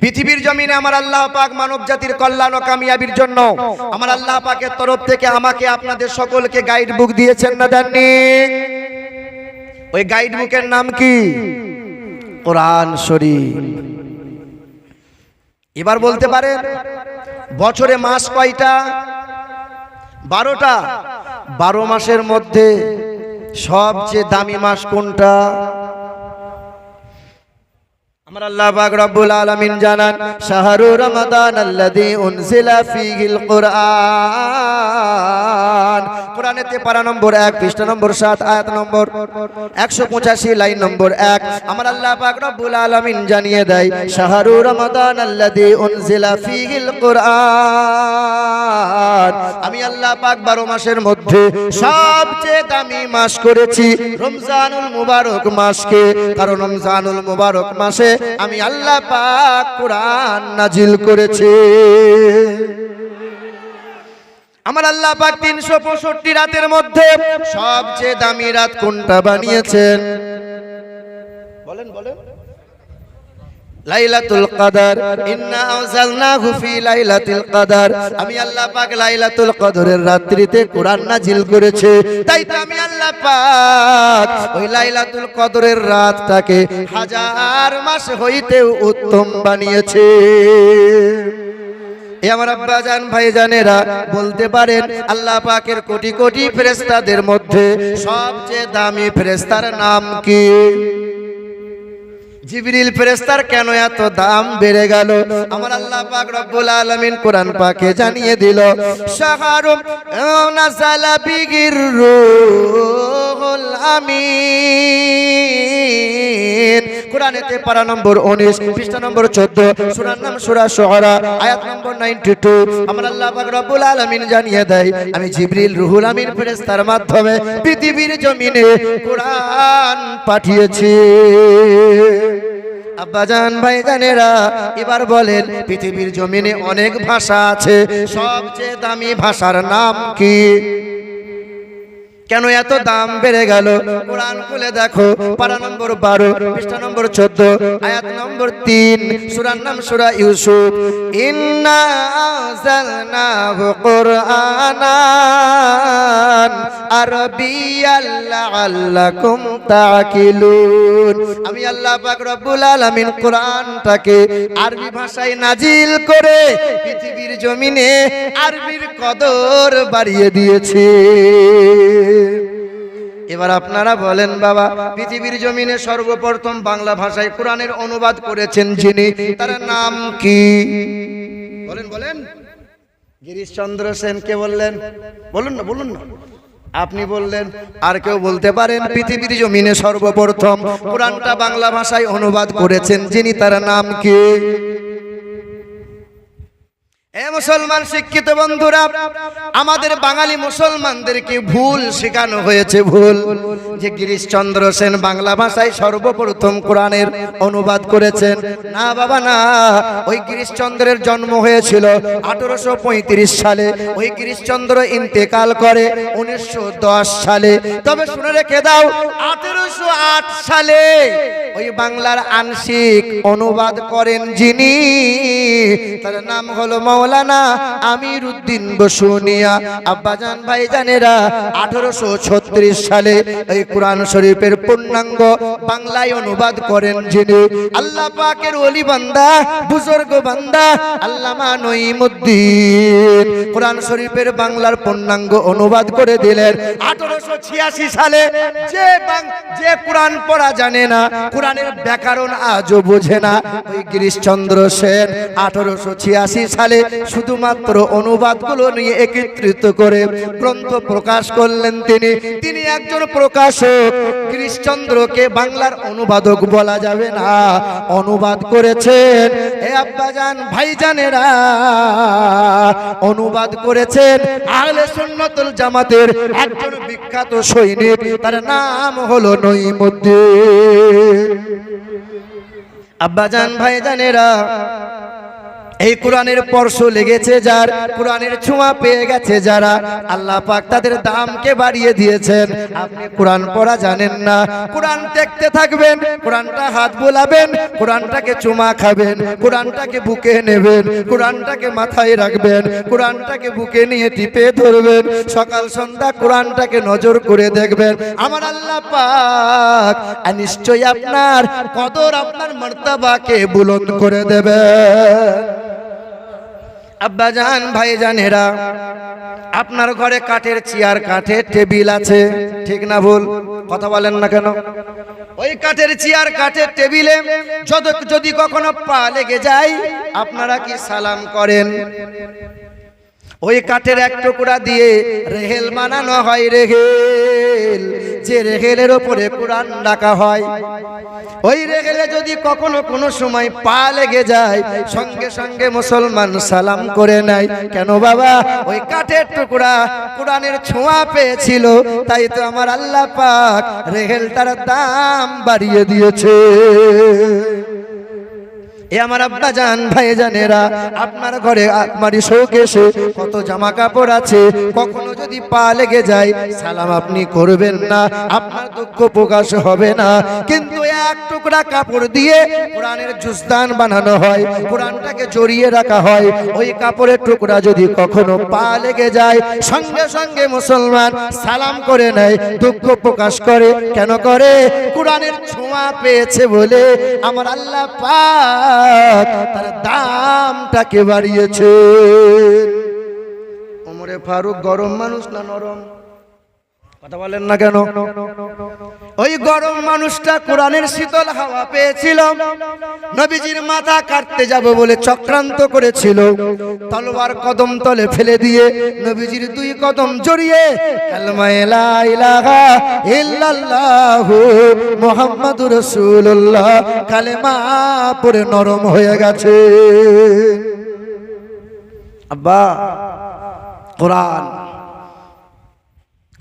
পৃথিবীর জমিনে আমার আল্লাহ পাক মানব জাতির কল্যাণ ও কামিয়াবির জন্য আমার আল্লাহ পাকের তরফ থেকে আমাকে আপনাদের সকলকে গাইড বুক দিয়েছেন না দেননি? ওই গাইড বুকের নাম কি? কোরআন শরীফ। এবার বলতে পারেন, বছরে মাস কয়টা? বারোটা। বারো মাসের মধ্যে সবচেয়ে দামি মাস কোনটা? আমার আল্লাহ পাক রব্বুল আলামিন জানান, শাহরু রমাদান আল্লাযী উনজিলা ফীহিল কুরআন। কোরআনেতে পারা নম্বর 1 পৃষ্ঠা নম্বর 7 আয়াত নম্বর 185 লাইন নম্বর 1 আমার আল্লাহ পাক রব্বুল আলামিন জানিয়ে দেয়, শাহরু রমাদান আল্লাযী উনজিলা ফীহিল কুরআন। আমি আল্লাহ পাক 12 মাসের মধ্যে সবচেয়ে দামি মাস করেছি, রমজানুল মুবারক মাসকে। কারণ রমজানুল মুবারক মাসে আমি আল্লাহ পাক কোরআন নাজিল করেছি। আমার আল্লাহ পাক তিনশো পঁয়ষট্টি রাতের মধ্যে সবচেয়ে দামি রাত কোনটা বানিয়েছেন? বলেন বলেন। লাইলাতুল কদর। ইন্না আনজালনাহু ফি লাইলাতুল কদর। আমি আল্লাহ পাক লাইলাতুল কদরের রাত্রিতে কোরআন নাজিল করেছে। তাই তো আমি আল্লাহ পাক ওই লাইলাতুল কদরের রাতটাকে হাজার মাস হইতেও উত্তম বানিয়েছে। এ আমার আব্বা জান ভাই জানেরা বলতে পারেন আল্লাহ পাকের কোটি কোটি ফেরেস্তাদের মধ্যে সবচেয়ে দামি ফেরেস্তার নাম কি? জিবরিল ফেরেস্তার কেন এত দাম বেড়ে গেল? আমার আল্লাহ পাক রব্বুল আলামিন কোরআন পাকে জানিয়ে দিল, শাহরুম নাযালা বিগির রুহুল আমিন। কোরআনেতে পারা নম্বর 19 পৃষ্ঠা নম্বর 14 সূরার নাম সূরা শুআরা আয়াত নম্বর 92 আমার আল্লাহ রব্বুল আলামিন জানিয়ে দেয়, আমি জিবরিল রুহুল আমিন ফেরেশতার মাধ্যমে পৃথিবীর জমিনে কোরআন পাঠিয়েছি। আব্বাজান ভাইজানেরা এবার বলেন, পৃথিবীর জমিনে অনেক ভাষা আছে, সবচেয়ে দামি ভাষার নাম কি? কেন এত দাম বেড়ে গেল? কোরআন খুলে দেখো, পারা নম্বর বারো, পৃষ্ঠা নম্বর চোদ্দ, আয়াত নম্বর তিন, সুরার নাম সুরা ইউসুফ। আমি আল্লাহ পাক রব্বুল আলামিন কোরআনটাকে আরবি ভাষায় নাজিল করে পৃথিবীর জমিনে আরবির কদর বাড়িয়ে দিয়েছে। এবার আপনারা বলেন, বাবা, পৃথিবীর জমিনে সর্বপ্রথম বাংলা ভাষায় কোরআনের অনুবাদ করেছেন যিনি, তার নাম কি? বলেন বলেন। গিরিশচন্দ্র সেন কে বললেন? বলুন না বলুন না। আপনি বললেন, আর কেউ বলতে পারেন, পৃথিবীর জমিনে সর্বপ্রথম কোরআনটা বাংলা ভাষায় অনুবাদ করেছেন যিনি, তার নাম কি? এ মুসলমান শিক্ষিত বন্ধুরা আমাদের বাঙালি মুসলমানদেরকে ভুল শেখানো হয়েছে ভুল। যে গিরিশচন্দ্র সেন বাংলা ভাষায় সর্বপ্রথম কোরআনের অনুবাদ করেছেন। না, বাবা, না। ওই গিরিশচন্দ্রের জন্ম হয়েছিল আঠারোশো সালে। ওই গিরিশচন্দ্র ইন্তেকাল করে উনিশশো সালে। তবে শুনে রেখে দাও, আঠারোশো সালে ওই বাংলার আংশিক অনুবাদ করেন যিনি। তার নাম হলো মৌলানা আমির উদ্দিন বসুনিয়া। আব্বাজান ভাই জানেরা আঠারোশো সালে এই কোরআন শরীফের পূর্ণাঙ্গ বাংলায় অনুবাদ করেন যিনি। আল্লাহ পাকের অলি বান্দা, বুজুর্গ বান্দা, আল্লামা নঈমুদ্দিন। কোরআন শরীফের বাংলার পূর্ণাঙ্গ অনুবাদ করে দিলেন। আঠারোশো সালে যে যে কোরআন পড়া জানে না, কোরআনের ব্যাকরণ আজও বোঝে না। ওই গিরিশচন্দ্র সেন আঠারোশো ছিয়াশি সালে শুধুমাত্র অনুবাদগুলো নিয়ে একত্রিত করে গ্রন্থ প্রকাশ করলেন তিনি। তিনি একজন প্রকাশক গিরিশচন্দ্রকে বাংলার অনুবাদক বলা যাবে না। অনুবাদ করেছেন হে আব্বাজান, ভাইজানেরা। অনুবাদ করেছেন আহলে সুন্নতুল জামাতের একজন বিখ্যাত সৈনিক, তার নাম হলো নঈমুদ্দিন। আব্বাজান, ভাইজানেরা এই কোরআনের স্পর্শ লেগেছে যার, কোরআনের ছোঁয়া পেয়ে গেছে যারা। আল্লাহ পাক তাদের দামকে বাড়িয়ে দিয়েছেন। আপনি কোরআন পড়া জানেন না। কোরআন দেখতে থাকবেন, কোরআনটা হাত বোলাবেন, কোরআনটাকে চুমা খাবেন, কোরআনটাকে বুকে নেবেন, কোরআনটাকে মাথায় রাখবেন, কোরআনটাকে বুকে নিয়ে টিপে ধরবেন, সকাল সন্ধ্যা কোরআনটাকে নজর করে দেখবেন। আমার আল্লাহ পাক নিশ্চয়ই আপনার কদর আপনার মর্তাবাকে বুলন্দ করে দেবে আব্বাজান, ভাইজানেরা, আপনার ঘরে কাঠের চেয়ার, কাঠের টেবিল আছে, ঠিক না ভুল? কথা বলেন না কেন? ওই কাঠের চেয়ার, কাঠের টেবিলে যদি যদি কখনো পা লেগে যায়, আপনারা কি সালাম করেন? ওই কাঠের এক টুকরা দিয়ে রেহেল বানানো হয় রেহেল। যে রেগেলের ওপরে কোরআন ডাকা হয়, ওই রেগেলে যদি কখনো কোনো সময় পা লেগে যায়, সঙ্গে সঙ্গে মুসলমান সালাম করে নেয়। কেন বাবা? ওই কাঠের টুকরা কোরআনের ছোঁয়া পেয়েছিল, তাই তো আমার আল্লাহ পাক রেহেলটার দাম বাড়িয়ে দিয়েছে। এ আমার আব্বা জান, ভাই জানেরা, আপনার ঘরে আপনারই শোকেশে কত জামা কাপড় আছে, কখনো যদি পা লেগে যায়, সালাম আপনি করবেন না, আপনার দুঃখ প্রকাশ হবে না। কিন্তু এক টুকরা কাপড় দিয়ে কোরআনের জুস্তান বানানো হয়, কোরআনটাকে জড়িয়ে রাখা হয়, ওই কাপড়ের টুকরা যদি কখনো পা লেগে যায়, সঙ্গে সঙ্গে মুসলমান সালাম করে নেয়, দুঃখ প্রকাশ করে। কেন করে? কোরআনের ছোঁয়া পেয়েছে বলে আমার আল্লাহ পাক তার দামটাকে বাড়িয়েছে। ওমরে ফারুক গরম মানুষ না নরম? কথা বলেন না কেন? ওই গরম মানুষটা কোরআনের শীতল হাওয়া পেয়েছিল। নবীজির মাথা কাটতে যাব বলে চক্রান্ত করেছিল। তলোয়ার কদম তলে ফেলে দিয়ে নবীজির দুই কদম জড়িয়ে মুহাম্মাদুর রাসূলুল্লাহ কালেমা পড়ে নরম হয়ে গেছে। আব্বা, কোরআন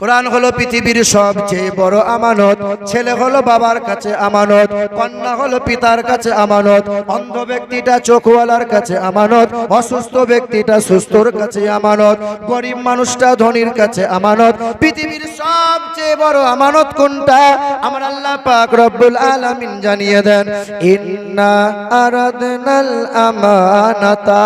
কোরআন হলো পৃথিবীর সবচেয়ে বড় আমানত। ছেলে হলো বাবার কাছে আমানত, কন্যা হলো পিতার কাছে আমানত, অন্ধ ব্যক্তিটা চোখওয়ালার কাছে আমানত, অসুস্থ ব্যক্তিটা সুস্থর কাছে আমানত, গরিব মানুষটা ধনীর কাছে আমানত। পৃথিবীর সবচেয়ে বড় আমানত কোনটা? আমার আল্লাহ পাক রব্বুল আলামিন জানিয়ে দেন, ইন্না আরাদনাল আমানাতা।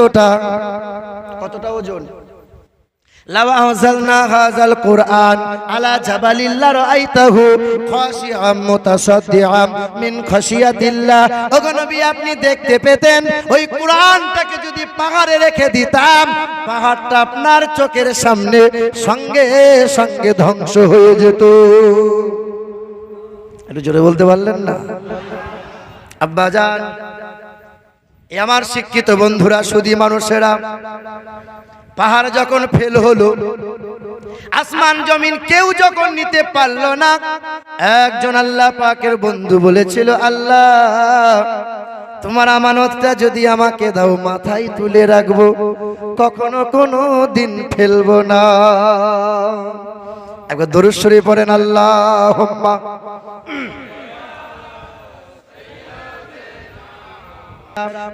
কতটা? কতটা ওজন? আপনি দেখতে পেতেন ওই কুরআনটাকে যদি পাহাড়ে রেখে দিতাম, পাহাড়টা আপনার চোখের সামনে সঙ্গে সঙ্গে ধ্বংস হয়ে যেত। জোরে বলতে পারলেন না? আব্বাজান আমার শিক্ষিত বন্ধুরা, সুদী মানুষেরা, পাহাড় যখন ফেল হলো, আসমান জমিন কেউ যখন নিতে পারল না, একজন আল্লাহ পাকের বন্ধু বলেছিল, আল্লাহ, তোমার আমানতটা যদি আমাকে দাও, মাথায় তুলে রাখব, কখনো কোনো দিন ফেলব না। একবার দরুশ্বরী পড়েন আল্লাহ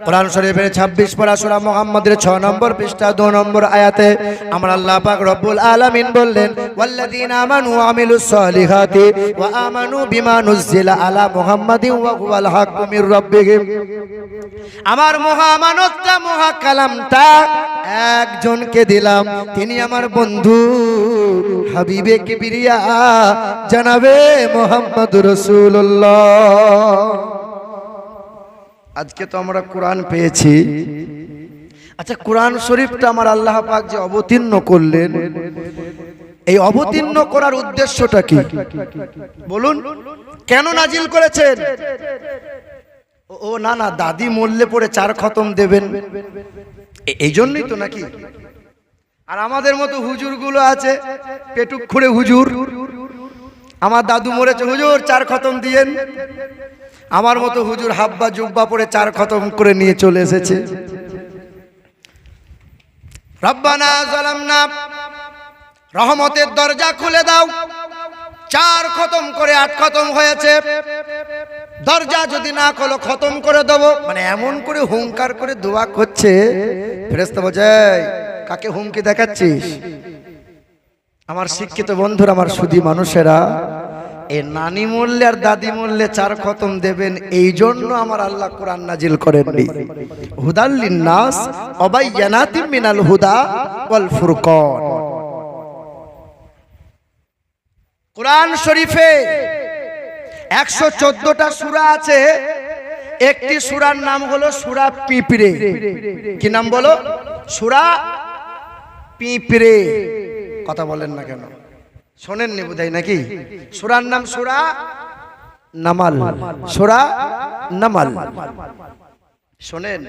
কোরআন শরীফের 26 পারা সূরা মুহাম্মাদের 6 নম্বর পৃষ্ঠা 2 নম্বর আয়াতে আমরা আল্লাহ পাক রব্বুল আলামিন বললেন, ওয়াল্লাযীনা আমানু ওয়া আমিলুস সালিহাতি ওয়া আমানু বিমা নুজিলা আলা মুহাম্মাদিন ওয়া হুয়াল হাক্কু মির রাব্বিহিম। আমার মহামানতটা মহা কালামটা একজনকে দিলাম, তিনি আমার বন্ধু হাবিবে কিবরিয়া, জানাবে মোহাম্মদ রসুল্লাহ আজকে তো আমরা কোরআন পেয়েছি। আচ্ছা কোরআন শরীফটা আমার আল্লাহ পাক যে অবতীর্ণ করলেন, এই অবতীর্ণ করার উদ্দেশ্যটা কি? বলুন, কেন নাজিল করেছেন? ও- না না, দাদি মরলে পরে চার খতম দেবেন। এই জন্যই তো নাকি? আর আমাদের মতো হুজুরগুলো আছে, পেটুক খুঁড়ে হুজুর। আমার দাদু মরেছে, হুজুর, চার খতম দিয়েন। আমার মতো হুজুর হাব্বা জুব্বা পরে চার খতম করে নিয়ে চলে এসেছে। রহমতের দরজা খুলে দাও। চার খতম করে আট খতম হয়েছে। দরজা যদি না খোলো, খতম করে দেব। মানে এমন করে হুঙ্কার করে দোয়া করছে। ফেরেস্তা বোঝাই কাকে হুমকি দেখাচ্ছিস? আমার শিক্ষিত বন্ধুরা, আমার সুদী মানুষেরা এ নানি মরলে আর দাদি মরলে চার খতম দেবেন এই জন্য আমার আল্লাহ কোরআন নাজিল করেননি। হুদাল্লিন নাস অবাইয়ানাতিম মিনাল হুদা ওয়াল ফুরকন। কোরআন শরীফে একশো চোদ্দটা সুরা আছে, একটি সুরার নাম হলো সুরা পিঁপড়ে। কি নাম বলো? সুরা পিঁপড়ে। কথা বলেন না কেন? শোনেননি বোধহয় নাকি? সুরার নাম সুরা নামাল। সুরা নামাল। শোনেন।